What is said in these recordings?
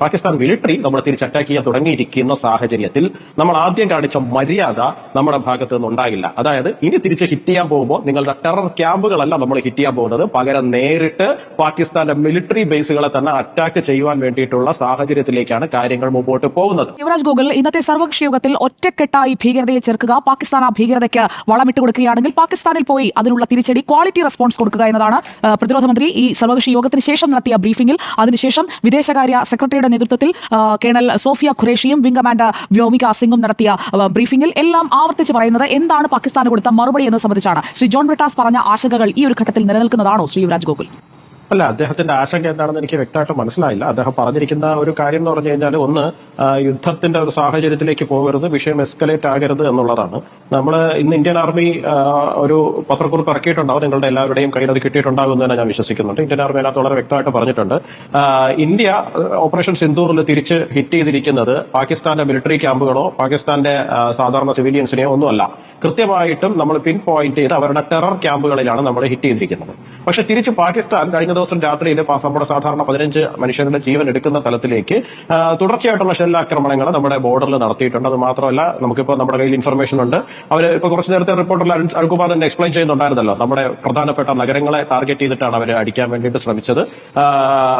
Pakistan military നമ്മൾ തിരിച്ച് attack ചെയ്യാൻ തുടങ്ങിയിരിക്കുന്ന സാഹചര്യത്തിൽ നമ്മൾ ആദ്യം കാണിച്ച മര്യാദ നമ്മുടെ ഭാഗത്ത് നിന്ന് ഉണ്ടാകില്ല. അതായത് ഇനി തിരിച്ച് ഹിറ്റ് ചെയ്യാൻ പോകുമ്പോൾ നിങ്ങളുടെ ടെറർ ക്യാമ്പുകളല്ല നമ്മൾ ഹിറ്റ് ചെയ്യാൻ പോകുന്നത്. പകരം നേരിട്ട് പാകിസ്ഥാന്റെ മിലിറ്ററി ബേസുകളെ തന്നെ അറ്റാക്ക് ചെയ്യുവാൻ വേണ്ടിയിട്ടുള്ള സാഹചര്യത്തിലേക്കാണ് കാര്യങ്ങൾ മുമ്പോട്ട് പോകുന്നത്. യുവരാജ് ഗോകുൽ ഇന്നത്തെ സർവകക്ഷി യോഗത്തിൽ ഒറ്റക്കെട്ടായി ഭീകരതയെ ചേർക്കുക പാകിസ്ഥാൻ ആ ഭീകരതയ്ക്ക് വളമിട്ട് കൊടുക്കുകയാണെങ്കിൽ പാകിസ്ഥാനിൽ പോയി അതിനുള്ള തിരിച്ചടി ക്വാളിറ്റി റെസ്പോൺസ് കൊടുക്കുക എന്നതാണ് പ്രതിരോധ മന്ത്രി ഈ സർവകക്ഷി യോഗത്തിന് ശേഷം നടത്തിയ ബ്രീഫിംഗിൽ അതിനുശേഷം വിദേശകാര്യ സെക്രട്ടറിയുടെ നേതൃത്വത്തിൽ കേണൽ സോഫിയ ഖുറേഷിയും വിംഗ് കമാൻഡർ വ്യോമിക സിംഗും നടത്തിയ ബ്രീഫിംഗിൽ എല്ലാം ആവർത്തിച്ച് പറയുന്നത് എന്താണ് പാകിസ്ഥാൻ കൊടുത്ത മറുപടി എന്ന് സംബന്ധിച്ചാണ്. ശ്രീ ജോൺ ബ്രിട്ടാസ് പറഞ്ഞ ആശങ്കകൾ ഈ ഒരു ഘട്ടത്തിൽ നിലനിൽക്കുന്നതാണോ ശ്രീ യുവരാജ് ഗോകുൽ? അല്ല അദ്ദേഹത്തിന്റെ ആശങ്ക എന്താണെന്ന് എനിക്ക് വ്യക്തമായിട്ട് മനസ്സിലായില്ല. അദ്ദേഹം പറഞ്ഞിരിക്കുന്ന ഒരു കാര്യം എന്ന് പറഞ്ഞു കഴിഞ്ഞാൽ ഒന്ന് യുദ്ധത്തിന്റെ ഒരു സാഹചര്യത്തിലേക്ക് പോകരുത് വിഷയം എസ്കലേറ്റ് ആകരുത് എന്നുള്ളതാണ്. നമ്മൾ ഇന്ന് ഇന്ത്യൻ ആർമി ഒരു പത്രക്കുറിപ്പ് ഇറക്കിയിട്ടുണ്ടാവും. നിങ്ങളുടെ എല്ലാവരുടെയും കയ്യിൽ അത് കിട്ടിയിട്ടുണ്ടാകും എന്ന് തന്നെ ഞാൻ വിശ്വസിക്കുന്നുണ്ട്. ഇന്ത്യൻ ആർമി അതിനകത്ത് വളരെ വ്യക്തമായിട്ട് പറഞ്ഞിട്ടുണ്ട്. ഇന്ത്യ ഓപ്പറേഷൻ സിന്ദൂറിൽ തിരിച്ച് ഹിറ്റ് ചെയ്തിരിക്കുന്നത് പാകിസ്ഥാന്റെ മിലിറ്ററി ക്യാമ്പുകളോ പാകിസ്ഥാന്റെ സാധാരണ സിവിലിയൻസിനെയോ ഒന്നുമല്ല. കൃത്യമായിട്ടും നമ്മൾ പിൻ പോയിന്റ് ചെയ്ത് അവരുടെ ടെറർ ക്യാമ്പുകളിലാണ് നമ്മൾ ഹിറ്റ് ചെയ്തിരിക്കുന്നത്. പക്ഷെ തിരിച്ച് പാകിസ്ഥാൻ കഴിഞ്ഞ ദിവസം രാത്രിയിൽ പാ- നമ്മുടെ സാധാരണ പതിനഞ്ച് മനുഷ്യരുടെ ജീവൻ എടുക്കുന്ന തലത്തിലേക്ക് തുടർച്ചയായിട്ടുള്ള ഷെല്ലാക്രമണങ്ങൾ നമ്മുടെ ബോർഡറിൽ നടത്തിയിട്ടുണ്ട്. അത് മാത്രമല്ല നമുക്കിപ്പോൾ നമ്മുടെ കയ്യിൽ ഇൻഫർമേഷൻ ഉണ്ട്. അവർ ഇപ്പോൾ കുറച്ച് നേരത്തെ റിപ്പോർട്ടിൽ അരുൺകുമാർ തന്നെ എക്സ്പ്ലെയിൻ ചെയ്യുന്നുണ്ടായിരുന്നല്ലോ നമ്മുടെ പ്രധാനപ്പെട്ട നഗരങ്ങളെ ടാർഗറ്റ് ചെയ്തിട്ടാണ് അവർ അടിക്കാൻ വേണ്ടിയിട്ട് ശ്രമിച്ചത്.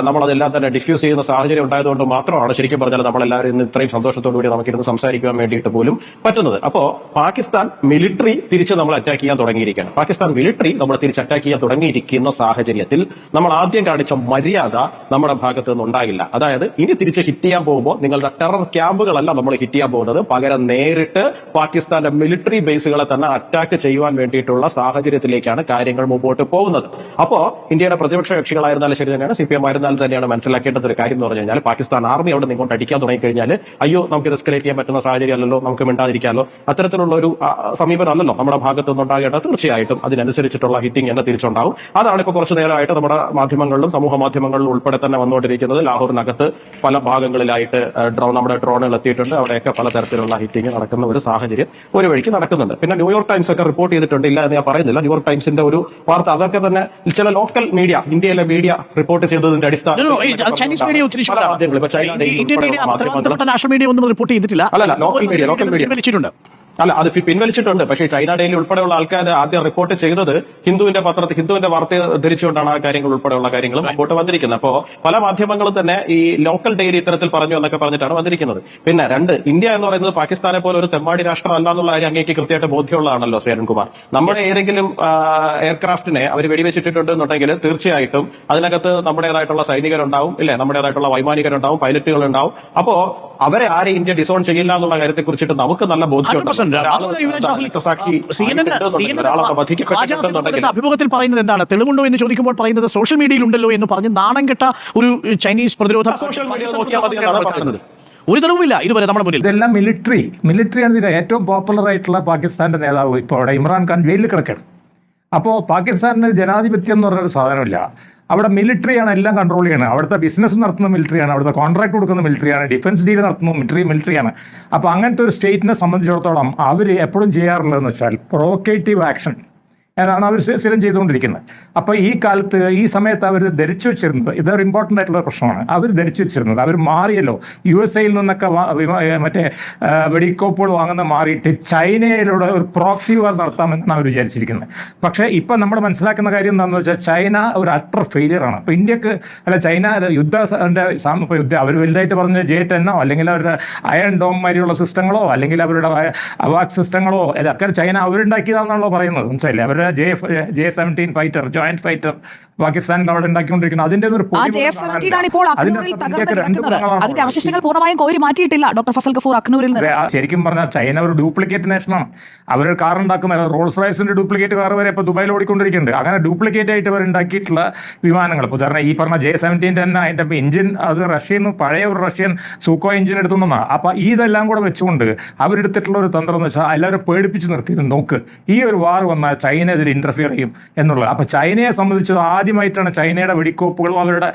നമ്മളതെല്ലാം തന്നെ ഡിഫ്യൂസ് ചെയ്യുന്ന സാഹചര്യം ഉണ്ടായതുകൊണ്ട് മാത്രമാണ് ശരിക്കും പറഞ്ഞാൽ നമ്മളെല്ലാവരും ഇന്ന് ഇത്രയും സന്തോഷത്തോടു കൂടി നമുക്കിരുന്ന് സംസാരിക്കാൻ വേണ്ടിയിട്ട് പോലും പറ്റുന്നത്. അപ്പോൾ പാകിസ്ഥാൻ മിലിറ്ററി തിരിച്ച് നമ്മൾ അറ്റാക്ക് ചെയ്യാൻ തുടങ്ങിയിരിക്കുകയാണ്. പാകിസ്ഥാൻ മിലിറ്ററി നമ്മൾ തിരിച്ച് അറ്റാക്ക് ചെയ്യാൻ തുടങ്ങിയിരിക്കുന്ന സാഹചര്യത്തിൽ നമ്മൾ ആദ്യം കാണിച്ച മര്യാദ നമ്മുടെ ഭാഗത്ത് നിന്ന് ഉണ്ടാകില്ല അതായത് ഇനി തിരിച്ച് ഹിറ്റ് ചെയ്യാൻ പോകുമ്പോൾ നിങ്ങളുടെ ടെറർ ക്യാമ്പുകളല്ല നമ്മൾ ഹിറ്റ് ചെയ്യാൻ പോകുന്നത്. പകരം നേരിട്ട് പാകിസ്ഥാന്റെ മിലിറ്ററി ബേസുകളെ തന്നെ അറ്റാക്ക് ചെയ്യുവാൻ വേണ്ടിയിട്ടുള്ള സാഹചര്യത്തിലേക്കാണ് കാര്യങ്ങൾ മുമ്പോട്ട് പോകുന്നത്. അപ്പോ ഇന്ത്യയുടെ പ്രതിപക്ഷ കക്ഷികളായിരുന്നാലും ശരി തന്നെയാണ് സി പി എം ആയിരുന്നാലും തന്നെയാണ് മനസ്സിലാക്കേണ്ടത് ഒരു കാര്യം എന്ന് പറഞ്ഞു കഴിഞ്ഞാൽ പാകിസ്ഥാൻ ആർമി അവിടെ നിങ്ങോട്ട് അടിക്കാൻ തുടങ്ങിക്കഴിഞ്ഞാൽ അയ്യോ നമുക്ക് ഇത് എസ്കലേറ്റ് ചെയ്യാൻ പറ്റുന്ന സാഹചര്യമല്ലല്ലോ നമുക്ക് മിണ്ടാതിരിക്കാമല്ലോ. അത്തരത്തിലുള്ള ഒരു ആ, സമീപനം അല്ലല്ലോ നമ്മുടെ ഭാഗത്ത് നിന്നുണ്ടാകേണ്ടത്. തീർച്ചയായിട്ടും അതിനനുസരിച്ചിട്ടുള്ള ഹിറ്റിംഗ് തന്നെ തിരിച്ചുണ്ടാവും. അതാണ് ഇപ്പോൾ കുറച്ച് നേരമായിട്ട് നമ്മുടെ മാധ്യമങ്ങളിലും സമൂഹ മാധ്യമങ്ങളിലും ഉൾപ്പെടെ തന്നെ വന്നുകൊണ്ടിരിക്കുന്നത്. ലാഹോറിനകത്ത് പല ഭാഗങ്ങളിലായിട്ട് ഡ്രോ നമ്മുടെ ഡ്രോണുകൾ എത്തിയിട്ടുണ്ട്. അവിടെയൊക്കെ പലതരത്തിലുള്ള ഹിറ്റിംഗ് നടക്കുന്ന ഒരു സാഹചര്യം ഒരു വഴിക്ക് നടക്കുന്നുണ്ട്. പിന്നെ ന്യൂയോർക്ക് ടൈംസ് ഒക്കെ റിപ്പോർട്ട് ചെയ്തിട്ടുണ്ട്. ഇല്ല എന്ന് ഞാൻ പറയുന്നില്ല. ന്യൂയോർക്ക് ടൈംസിന്റെ ഒരു വാർത്ത അതൊക്കെ തന്നെ ചില ലോക്കൽ മീഡിയ ഇന്ത്യയിലെ മീഡിയ റിപ്പോർട്ട് ചെയ്തതിന്റെ അടിസ്ഥാനം Chinese media Indian media media ഒന്നും റിപ്പോർട്ട് ചെയ്തിട്ടില്ല. അല്ലല്ല, local media, local media. അല്ല അത് പിൻവലിച്ചിട്ടുണ്ട്. പക്ഷേ ചൈന ഡെയിലി ഉൾപ്പെടെയുള്ള ആൾക്കാർ ആദ്യം റിപ്പോർട്ട് ചെയ്തത് ഹിന്ദുവിന്റെ പത്രത്തിൽ ഹിന്ദുവിന്റെ വാർത്ത ധരിച്ചുകൊണ്ടാണ് ആ കാര്യങ്ങൾ ഉൾപ്പെടെയുള്ള കാര്യങ്ങൾ മുമ്പോട്ട് വന്നിരിക്കുന്നത്. അപ്പോ പല മാധ്യമങ്ങളും തന്നെ ഈ ലോക്കൽ ഡെയിലി ഇത്തരത്തിൽ പറഞ്ഞു എന്നൊക്കെ പറഞ്ഞിട്ടാണ് വന്നിരിക്കുന്നത്. പിന്നെ രണ്ട് ഇന്ത്യ എന്ന് പറയുന്നത് പാകിസ്ഥാനെ പോലെ ഒരു തെമ്മാടി രാഷ്ട്രം അല്ല എന്നുള്ള കാര്യം അങ്ങേക്ക് കൃത്യമായിട്ട് ബോധ്യമുള്ളതാണല്ലോ ശ്രീ അരുൺകുമാർ. നമ്മുടെ ഏതെങ്കിലും എയർക്രാഫ്റ്റിനെ അവർ വെടിവെച്ചിട്ടുണ്ട് എന്നുണ്ടെങ്കിൽ തീർച്ചയായിട്ടും അതിനകത്ത് നമ്മുടേതായിട്ടുള്ള സൈനികരുണ്ടാവും ഇല്ലേ? നമ്മുടേതായിട്ടുള്ള വൈമാനികരുണ്ടാവും പൈലറ്റുകൾ ഉണ്ടാവും അപ്പോ അവരെ ആരെ ഇന്ത്യ ഡിസോൺ ചെയ്യില്ല എന്നുള്ള കാര്യത്തെ കുറിച്ചിട്ട് നമുക്ക് നല്ല 100% ബോധ്യമുണ്ട് അഭിമുഖത്തിൽ പറയുന്നത് എന്താണ്? തെളിവുണ്ടോ എന്ന് ചോദിക്കുമ്പോൾ പറയുന്നത് സോഷ്യൽ മീഡിയയിൽ ഉണ്ടല്ലോ എന്ന് പറഞ്ഞ് നാണം കെട്ട ഒരു ചൈനീസ് പ്രതിരോധ സോഷ്യൽ മീഡിയ ഒരു തെളിവില്ല ഇതുവരെ നമ്മുടെ മുന്നിൽ. ഇതെല്ലാം മിലിറ്ററി മിലിറ്ററിയാണ് ഇതിന്റെ ഏറ്റവും പോപ്പുലർ ആയിട്ടുള്ള പാകിസ്ഥാന്റെ നേതാവ്. ഇപ്പോൾ അവിടെ ഇമ്രാൻഖാൻ ജയിലിൽ കിടക്കണം അപ്പോ പാകിസ്ഥാനിന് ജനാധിപത്യം എന്ന് പറഞ്ഞൊരു സാധനമില്ല. അവിടെ മിലിറ്ററിയാണ് എല്ലാം കൺട്രോൾ ചെയ്യണത് അവിടുത്തെ ബിസിനസ് നടത്തുന്ന മിലിറ്ററിയാണ് അവിടുത്തെ കോൺട്രാക്ട് കൊടുക്കുന്ന മിലിറ്ററിയാണ് ഡിഫൻസ് ഡീൽ നടത്തുന്ന മിലിറ്ററി മിലിറ്ററിയാണ് അപ്പോൾ അങ്ങനത്തെ ഒരു സ്റ്റേറ്റിനെ സംബന്ധിച്ചിടത്തോളം അവർ എപ്പോഴും ചെയ്യാറുള്ളതെന്ന് വെച്ചാൽ പ്രൊവോക്കേറ്റീവ് ആക്ഷൻ എന്നാണ് അവർ സ്ഥിരം ചെയ്തുകൊണ്ടിരിക്കുന്നത്. അപ്പോൾ ഈ കാലത്ത് ഈ സമയത്ത് അവർ ധരിച്ചു വെച്ചിരുന്നത് ഇതൊരു ഇമ്പോർട്ടന്റ് ആയിട്ടുള്ള പ്രശ്നമാണ്. അവർ ധരിച്ചു വെച്ചിരുന്നത്. അവർ മാറിയല്ലോ. യു എസ് എയിൽ നിന്നൊക്കെ മറ്റേ വെടിക്കോപ്പുകൾ വാങ്ങുന്ന മാറിയിട്ട് ചൈനയിലൂടെ ഒരു പ്രോക്സി വാർ നടത്താമെന്നാണ് അവർ വിചാരിച്ചിരിക്കുന്നത്. പക്ഷേ ഇപ്പം നമ്മൾ മനസ്സിലാക്കുന്ന കാര്യം എന്താണെന്ന് വെച്ചാൽ ചൈന ഒരു അട്ടർ ഫെയിലിയറാണ് അപ്പോൾ ഇന്ത്യയ്ക്ക് അല്ല ചൈന യുദ്ധ ഇപ്പോൾ യുദ്ധം അവർ വലുതായിട്ട് പറഞ്ഞ ജെ ടെന്നോ അല്ലെങ്കിൽ അവരുടെ അയൺ ഡോം മാതിരിയുള്ള സിസ്റ്റങ്ങളോ അല്ലെങ്കിൽ അവരുടെ അവാക് സിസ്റ്റങ്ങളോ ഒക്കെ ചൈന അവരുണ്ടാക്കിയതാണെന്നാണല്ലോ പറയുന്നത്. മനസ്സിലായില്ലേ? അവരുടെ J J seventeen fighter joint fighter Pakistan അവിടെ ഉണ്ടാക്കിക്കൊണ്ടിരിക്കുന്നത് അതിന്റെ ഒരു സെവന്റീൻ അതിന്റെ അതിന്റെ. അവശിഷ്ടങ്ങൾ പൂർണമായും കോരി മാറ്റിയിട്ടില്ല ഡോക്ടർ ഫസൽ ഗഫൂർ അക്നൂരിൽ ശരിക്കും പറഞ്ഞാൽ ചൈന ഒരു ഡ്യൂപ്ലിക്കേറ്റ് നേഷനാണ്. അവർ കാർ ഉണ്ടാക്കുന്ന റോൾസ് റോയ്സിന്റെ ഡ്യൂപ്ലിക്കേറ്റ് കാർ വരെ ഇപ്പോൾ ദുബായിൽ ഓടിക്കൊണ്ടിരിക്കുന്നുണ്ട്. അങ്ങനെ ഡ്യൂപ്ലിക്കേറ്റ് ആയിട്ട് അവർ ഉണ്ടാക്കിയിട്ടുള്ള വിമാനങ്ങൾ. ഇപ്പോൾ ഉദാഹരണം ഈ പറഞ്ഞ ജെ സെവന്റീന്റെ തന്നെ അതിന്റെ എഞ്ചിൻ അത് റഷ്യയിൽ നിന്ന് പഴയ ഒരു റഷ്യൻ സൂക്കോ എഞ്ചിൻ എടുത്തുനിന്നാണ് അപ്പൊ ഇതെല്ലാം കൂടെ വെച്ചുകൊണ്ട് അവരെടുത്തിട്ടുള്ള ഒരു തന്ത്രം എന്ന് വെച്ചാൽ എല്ലാവരും പേടിപ്പിച്ച് നിർത്തി നോക്ക് ഈ ഒരു വാർ വന്നാൽ ചൈന ഇതിൽ ഇന്റർഫിയർ ചെയ്യും എന്നുള്ളത്. അപ്പോൾ ചൈനയെ സംബന്ധിച്ച് ആദ്യമായിട്ടാണ് ചൈനയുടെ വെടിക്കോപ്പുകളും അവരുടെ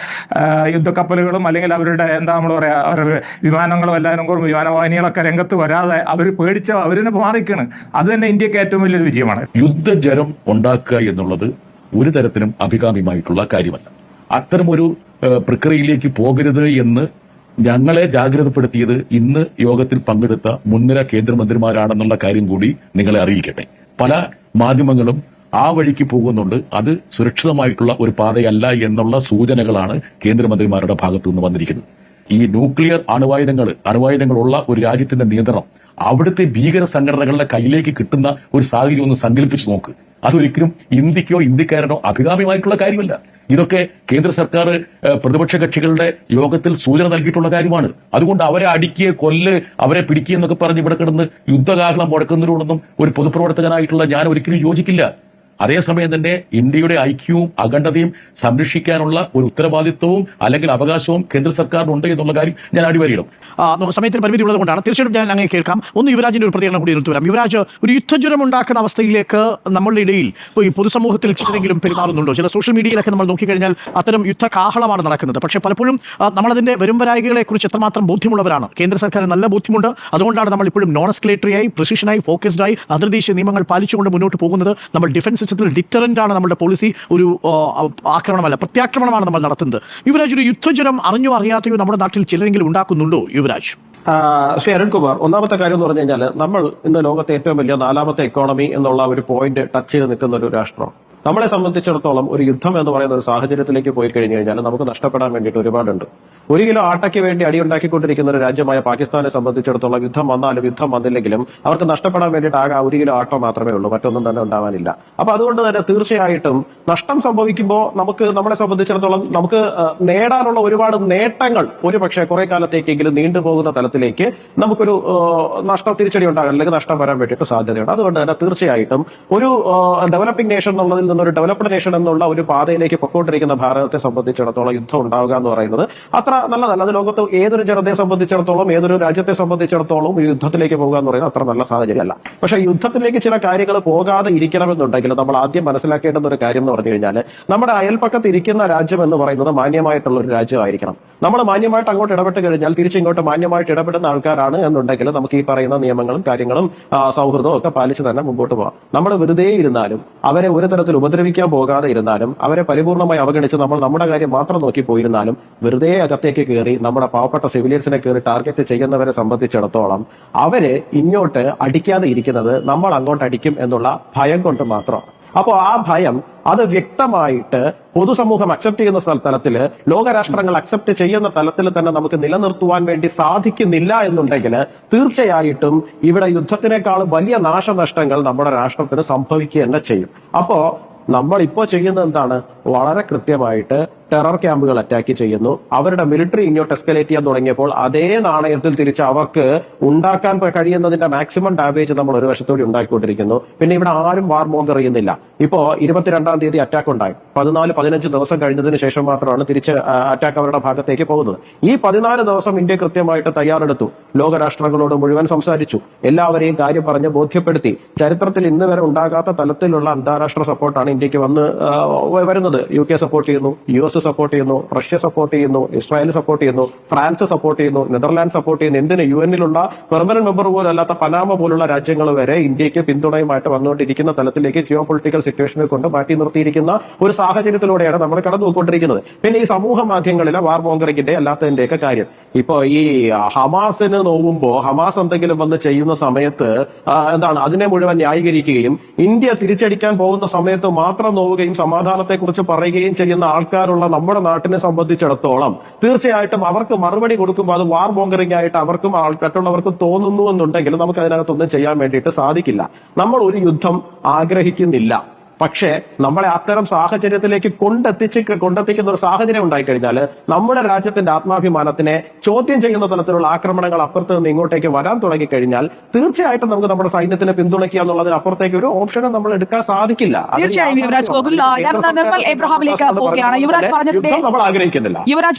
യുദ്ധക്കപ്പലുകളും അല്ലെങ്കിൽ അവരുടെ എന്താ നമ്മൾ പറയുക അവരുടെ വിമാനങ്ങളും എല്ലാവരും കൂടും വിമാനവാഹിനികളൊക്കെ രംഗത്ത് വരാതെ അവർ പേടിച്ച അവരിനെ മാറിക്കാണ്. അത് തന്നെ ഇന്ത്യയ്ക്ക് ഏറ്റവും വലിയൊരു വിജയമാണ്. യുദ്ധജരം ഉണ്ടാക്കുക എന്നുള്ളത് ഒരു തരത്തിലും അഭികാമ്യമായിട്ടുള്ള കാര്യമല്ല. അത്തരമൊരു പ്രക്രിയയിലേക്ക് പോകരുത് എന്ന് ഞങ്ങളെ ജാഗ്രതപ്പെടുത്തിയത് ഇന്ന് യോഗത്തിൽ പങ്കെടുത്ത മുൻനിര കേന്ദ്രമന്ത്രിമാരാണെന്നുള്ള കാര്യം കൂടി നിങ്ങളെ അറിയിക്കട്ടെ. പല മാധ്യമങ്ങളും ആ വഴിക്ക് പോകുന്നുണ്ട്. അത് സുരക്ഷിതമായിട്ടുള്ള ഒരു പാതയല്ല എന്നുള്ള സൂചനകളാണ് കേന്ദ്രമന്ത്രിമാരുടെ ഭാഗത്തു നിന്ന് വന്നിരിക്കുന്നത്. ഈ ന്യൂക്ലിയർ അണുവായുധങ്ങൾ അണുവായുധങ്ങളുള്ള ഒരു രാജ്യത്തിന്റെ നിയന്ത്രണം അവിടുത്തെ ഭീകര സംഘടനകളുടെ കയ്യിലേക്ക് കിട്ടുന്ന ഒരു സാഹചര്യം ഒന്ന് സങ്കല്പിച്ച് നോക്ക്. അതൊരിക്കലും ഇന്ത്യക്കോ ഇന്ത്യക്കാരനോ അഭികാമ്യമായിട്ടുള്ള കാര്യമല്ല. ഇതൊക്കെ കേന്ദ്ര സർക്കാർ പ്രതിപക്ഷ കക്ഷികളുടെ യോഗത്തിൽ സൂചന നൽകിയിട്ടുള്ള കാര്യമാണ്. അതുകൊണ്ട് അവരെ അടിക്കുക കൊല്ല് അവരെ പിടിക്കുക എന്നൊക്കെ പറഞ്ഞ് ഇവിടെ കിടന്ന് യുദ്ധകാഹളം മുടക്കുന്നതിനോടൊന്നും ഒരു പൊതുപ്രവർത്തകനായിട്ടുള്ള ഞാൻ ഒരിക്കലും യോജിക്കില്ല. അതേസമയം തന്നെ ഇന്ത്യയുടെ ഐക്യവും അഖണ്ഡതയും സംരക്ഷിക്കാനുള്ള ഒരു ഉത്തരവാദിത്വവും അല്ലെങ്കിൽ അവകാശവും കേന്ദ്ര സർക്കാരിനുണ്ട് എന്നുള്ള കാര്യം ഞാൻ അടിവരയിടും. സമയത്തിന് പരിമിതി ഉള്ളത് കൊണ്ടാണ്. തീർച്ചയായിട്ടും ഞാൻ അങ്ങനെ കേൾക്കാം. ഒന്ന് യുവരാജിന്റെ ഒരു പ്രതികരണം കൂടി നിർത്തി വരാം. യുവരാജ് ഒരു യുദ്ധജ്വരം ഉണ്ടാക്കുന്ന അവസ്ഥയിലേക്ക് നമ്മളുടെ ഇടയിൽ ഈ പൊതുസമൂഹത്തിൽ ചിലരെങ്കിലും പെരുമാറുന്നുണ്ടോ? ചില സോഷ്യൽ മീഡിയയിലൊക്കെ നമ്മൾ നോക്കിക്കഴിഞ്ഞാൽ അത്തരം യുദ്ധ കാഹളമാണ് നടക്കുന്നത്. പക്ഷേ പലപ്പോഴും നമ്മളതിന്റെ വരും വരായികളെ കുറിച്ച് എത്രമാത്രം ബോധ്യമുള്ളവരാണ്? കേന്ദ്ര സർക്കാരിന് നല്ല ബോധ്യമുണ്ട്. അതുകൊണ്ടാണ് നമ്മൾ ഇപ്പോഴും നോൺ എസ്കലേറ്ററിയായി പ്രിസിഷനായി ഫോക്കസ്ഡായി അതിർദേശീയ നിയമങ്ങൾ പാലിച്ചുകൊണ്ട് മുന്നോട്ട് പോകുന്നത്. നമ്മൾ ഡിഫൻസ് സിസ്റ്റത്തിൽ ഡിറ്ററന്റാണ് നമ്മുടെ പോളിസി ഒരു ആക്രമണമല്ല പ്രത്യാക്രമണമാണ് നമ്മൾ നടത്തുന്നത്. യുവരാജ് ഒരു യുദ്ധജ്വരം അറിഞ്ഞോ അറിയാത്തയോ നമ്മുടെ നാട്ടിൽ ചിലരെങ്കിലും ഉണ്ടാക്കുന്നുണ്ടോ യുവരാജ്? ശ്രീ അരുൺകുമാർ ഒന്നാമത്തെ കാര്യം എന്ന് പറഞ്ഞു കഴിഞ്ഞാൽ നമ്മൾ ഇന്ന് ലോകത്തെ ഏറ്റവും വലിയ നാലാമത്തെ എക്കോണമി എന്നുള്ള ഒരു പോയിന്റ് ടച്ച് ചെയ്ത് നിൽക്കുന്ന ഒരു രാഷ്ട്രം. നമ്മളെ സംബന്ധിച്ചിടത്തോളം ഒരു യുദ്ധം എന്ന് പറയുന്ന ഒരു സാഹചര്യത്തിലേക്ക് പോയി കഴിഞ്ഞു കഴിഞ്ഞാൽ നമുക്ക് നഷ്ടപ്പെടാൻ വേണ്ടിയിട്ട് ഒരുപാടുണ്ട്. ഒരു കിലോ ആട്ടയ്ക്ക് വേണ്ടി അടിയുണ്ടാക്കിക്കൊണ്ടിരിക്കുന്ന ഒരു രാജ്യമായ പാകിസ്ഥാനെ സംബന്ധിച്ചിടത്തോളം യുദ്ധം വന്നാലും യുദ്ധം വന്നില്ലെങ്കിലും അവർക്ക് നഷ്ടപ്പെടാൻ വേണ്ടിയിട്ട് ആകെ ഒരു കിലോ ആട്ട മാത്രമേ ഉള്ളൂ മറ്റൊന്നും തന്നെ ഉണ്ടാവാനില്ല. അപ്പൊ അതുകൊണ്ട് തന്നെ തീർച്ചയായിട്ടും നഷ്ടം സംഭവിക്കുമ്പോൾ നമുക്ക് നമ്മളെ സംബന്ധിച്ചിടത്തോളം നമുക്ക് നേടാനുള്ള ഒരുപാട് നേട്ടങ്ങൾ ഒരു പക്ഷേ കുറെ കാലത്തേക്കെങ്കിലും നീണ്ടുപോകുന്ന തലത്തിലേക്ക് നമുക്കൊരു നഷ്ടം തിരിച്ചടി ഉണ്ടാകാൻ അല്ലെങ്കിൽ നഷ്ടം വരാൻ വേണ്ടിയിട്ട് സാധ്യതയുണ്ട്. അതുകൊണ്ട് തന്നെ തീർച്ചയായിട്ടും ഒരു ഡെവലപ്പിംഗ് നേഷൻ എന്നുള്ളതിൽ നിന്നൊരു ഡെവലപ്ഡ് നേഷൻ എന്നുള്ള ഒരു പാതയിലേക്ക് പൊക്കോണ്ടിരിക്കുന്ന ഭാരതത്തെ സംബന്ധിച്ചിടത്തോളം യുദ്ധം ഉണ്ടാവുക എന്ന് പറയുന്നത് അത്ര നല്ലതല്ല. അത് ലോകത്ത് ഏതൊരു ജനതയെ സംബന്ധിച്ചിടത്തോളം ഏതൊരു രാജ്യത്തെ സംബന്ധിച്ചിടത്തോളം യുദ്ധത്തിലേക്ക് പോകുക എന്ന് പറയുന്നത് അത്ര നല്ല സാഹചര്യമല്ല. പക്ഷെ യുദ്ധത്തിലേക്ക് ചില കാര്യങ്ങൾ പോകാതെ ഇരിക്കണമെന്നുണ്ടെങ്കിൽ നമ്മൾ ആദ്യം മനസ്സിലാക്കേണ്ടുന്ന ഒരു കാര്യം എന്ന് പറഞ്ഞു കഴിഞ്ഞാൽ നമ്മുടെ അയൽപ്പക്കത്ത് ഇരിക്കുന്ന രാജ്യം എന്ന് പറയുന്നത് മാന്യമായിട്ടുള്ള ഒരു രാജ്യമായിരിക്കണം. നമ്മൾ മാന്യമായിട്ട് അങ്ങോട്ട് ഇടപെട്ട് കഴിഞ്ഞാൽ തിരിച്ചിങ്ങോട്ട് മാന്യമായിട്ട് ഇടപെടുന്ന ആൾക്കാരാണ് എന്നുണ്ടെങ്കിൽ നമുക്ക് ഈ പറയുന്ന നിയമങ്ങളും കാര്യങ്ങളും സൗഹൃദവും ഒക്കെ പാലിച്ച് തന്നെ മുമ്പോട്ട് പോകാം നമ്മൾ വെറുതെ ഇരുന്നാലും അവരെ ഒരു തരത്തിൽ ഉപദ്രവിക്കാൻ പോകാതെ ഇരുന്നാലും അവരെ പരിപൂർണമായി അവഗണിച്ച് നമ്മൾ നമ്മുടെ കാര്യം മാത്രം നോക്കി പോയിരുന്നാലും വെറുതെ അകത്തേക്ക് കയറി നമ്മുടെ പാവപ്പെട്ട സിവിലിയൻസിനെ കയറി ടാർഗറ്റ് ചെയ്യുന്നവരെ സംബന്ധിച്ചിടത്തോളം അവർ ഇങ്ങോട്ട് അടിക്കാതെ ഇരിക്കുന്നത് നമ്മൾ അങ്ങോട്ട് അടിക്കും എന്നുള്ള ഭയം കൊണ്ട് മാത്രമാണ്. അപ്പോൾ ആ ഭയം അത് വ്യക്തമായിട്ട് പൊതുസമൂഹം അക്സെപ്റ്റ് ചെയ്യുന്ന തലത്തിൽ ലോകരാഷ്ട്രങ്ങൾ അക്സെപ്റ്റ് ചെയ്യുന്ന തലത്തിൽ തന്നെ നമുക്ക് നിലനിർത്തുവാൻ വേണ്ടി സാധിക്കുന്നില്ല എന്നുണ്ടെങ്കിൽ തീർച്ചയായിട്ടും ഇവിടെ യുദ്ധത്തിനേക്കാൾ വലിയ നാശനഷ്ടങ്ങൾ നമ്മുടെ രാഷ്ട്രത്തിന് സംഭവിക്കുക തന്നെ ചെയ്യും. അപ്പോ നമ്മൾ ഇപ്പോൾ ചെയ്യുന്നത് എന്താണ്? വളരെ കൃത്യമായിട്ട് ടെറർ ക്യാമ്പുകൾ അറ്റാക്ക് ചെയ്യുന്നു. അവരുടെ മിലിറ്ററി ഇങ്ങോട്ട് എസ്കലേറ്റ് ചെയ്യാൻ തുടങ്ങിയപ്പോൾ അതേ നാണയത്തിൽ തിരിച്ച് അവർക്ക് ഉണ്ടാക്കാൻ കഴിയുന്നതിന്റെ മാക്സിമം ഡാമേജ് നമ്മൾ ഒരു വശത്തോടെ ഉണ്ടാക്കിക്കൊണ്ടിരിക്കുന്നു. പിന്നെ ഇവിടെ ആരും വാർ മോങ്കർ ചെയ്യുന്നില്ല. ഇപ്പോ ഇരുപത്തിരണ്ടാം തീയതി അറ്റാക്ക് ഉണ്ടായി. പതിനാല് പതിനഞ്ച് ദിവസം കഴിഞ്ഞതിന് ശേഷം മാത്രമാണ് തിരിച്ച് അറ്റാക്ക് അവരുടെ ഭാഗത്തേക്ക് പോകുന്നത്. ഈ പതിനാല് ദിവസം ഇന്ത്യ കൃത്യമായിട്ട് തയ്യാറെടുത്തു. ലോകരാഷ്ട്രങ്ങളോട് മുഴുവൻ സംസാരിച്ചു. എല്ലാവരെയും കാര്യം പറഞ്ഞ് ബോധ്യപ്പെടുത്തി. ചരിത്രത്തിൽ ഇന്ന് വരെ ഉണ്ടാകാത്ത തലത്തിലുള്ള അന്താരാഷ്ട്ര സപ്പോർട്ടാണ് ഇന്ത്യയ്ക്ക് വന്ന് ആ, വരുന്നത് യു കെ സപ്പോർട്ട് ചെയ്യുന്നു യു എസ് സപ്പോർട്ട് ചെയ്യുന്നു റഷ്യ സപ്പോർട്ട് ചെയ്യുന്നു ഇസ്രായേൽ സപ്പോർട്ട് ചെയ്യുന്നു ഫ്രാൻസ് സപ്പോർട്ട് ചെയ്യുന്നു നെതർലാൻഡ് സപ്പോർട്ട് ചെയ്യുന്നു. എന്തിന്? യു എന്നിലുള്ള പെർമനന്റ് മെമ്പർ പോലല്ലാത്ത പനാമ പോലുള്ള രാജ്യങ്ങൾ വരെ ഇന്ത്യയ്ക്ക് പിന്തുണയുമായിട്ട് വന്നുകൊണ്ടിരിക്കുന്ന തലത്തിലേക്ക് ജിയോ പൊളിറ്റിക്കൽ സിറ്റുവേഷനെ കൊണ്ട് മാറ്റി നിർത്തിയിരിക്കുന്ന ഒരു സാഹചര്യത്തിലൂടെയാണ് നമ്മൾ കടന്നു പോയിക്കൊണ്ടിരിക്കുന്നത് പിന്നെ ഈ സമൂഹ മാധ്യമങ്ങളിലെ വാർ മോങ്കറിങ്ങിന്റെ അല്ലാത്തതിന്റെയൊക്കെ കാര്യം. ഇപ്പൊ ഈ ഹമാസിന് നോവുമ്പോ ഹമാസ് എന്തെങ്കിലും വന്ന് ചെയ്യുന്ന സമയത്ത് എന്താണ്? അതിനെ മുഴുവൻ ന്യായീകരിക്കുകയും ഇന്ത്യ തിരിച്ചടിക്കാൻ പോകുന്ന സമയത്ത് മാത്രം നോവുകയും സമാധാനത്തെ കുറിച്ച് പറയുകയും ചെയ്യുന്ന ആൾക്കാരുള്ള നമ്മുടെ നാട്ടിനെ സംബന്ധിച്ചിടത്തോളം തീർച്ചയായിട്ടും അവർക്ക് മറുപടി കൊടുക്കുമ്പോൾ അത് വാർ ബോങ്കറിംഗ് ആയിട്ട് അവർക്കും മറ്റുള്ളവർക്കും തോന്നുന്നു എന്നുണ്ടെങ്കിൽ നമുക്ക് അതിനകത്തൊന്നും ചെയ്യാൻ വേണ്ടിയിട്ട് സാധിക്കില്ല. നമ്മൾ ഒരു യുദ്ധം ആഗ്രഹിക്കുന്നില്ല. പക്ഷേ നമ്മളെ അത്തരം സാഹചര്യത്തിലേക്ക് കൊണ്ടെത്തിച്ച് കൊണ്ടെത്തിക്കുന്ന ഒരു സാഹചര്യം ഉണ്ടായിക്കഴിഞ്ഞാൽ നമ്മുടെ രാജ്യത്തിന്റെ ആത്മാഭിമാനത്തിനെ ചോദ്യം ചെയ്യുന്ന തരത്തിലുള്ള ആക്രമണങ്ങൾ അപ്പുറത്ത് നിന്ന് ഇങ്ങോട്ടേക്ക് വരാൻ തുടങ്ങിക്കഴിഞ്ഞാൽ തീർച്ചയായിട്ടും നമുക്ക് നമ്മുടെ സൈന്യത്തിനെ പിന്തുണയ്ക്കുക എന്നുള്ളതിന് അപ്പുറത്തേക്ക് ഒരു ഓപ്ഷനും നമ്മൾ എടുക്കാൻ സാധിക്കില്ല. തീർച്ചയായും യുവരാജ് ഗോകുൽ നിർമ്മൽ എബ്രഹാമിലേക്ക് പോവുകയാണ്. യുവരാജ് പറഞ്ഞതിന്റെ യുദ്ധം നമ്മൾ ആഗ്രഹിക്കുന്നില്ല. യുവരാജ്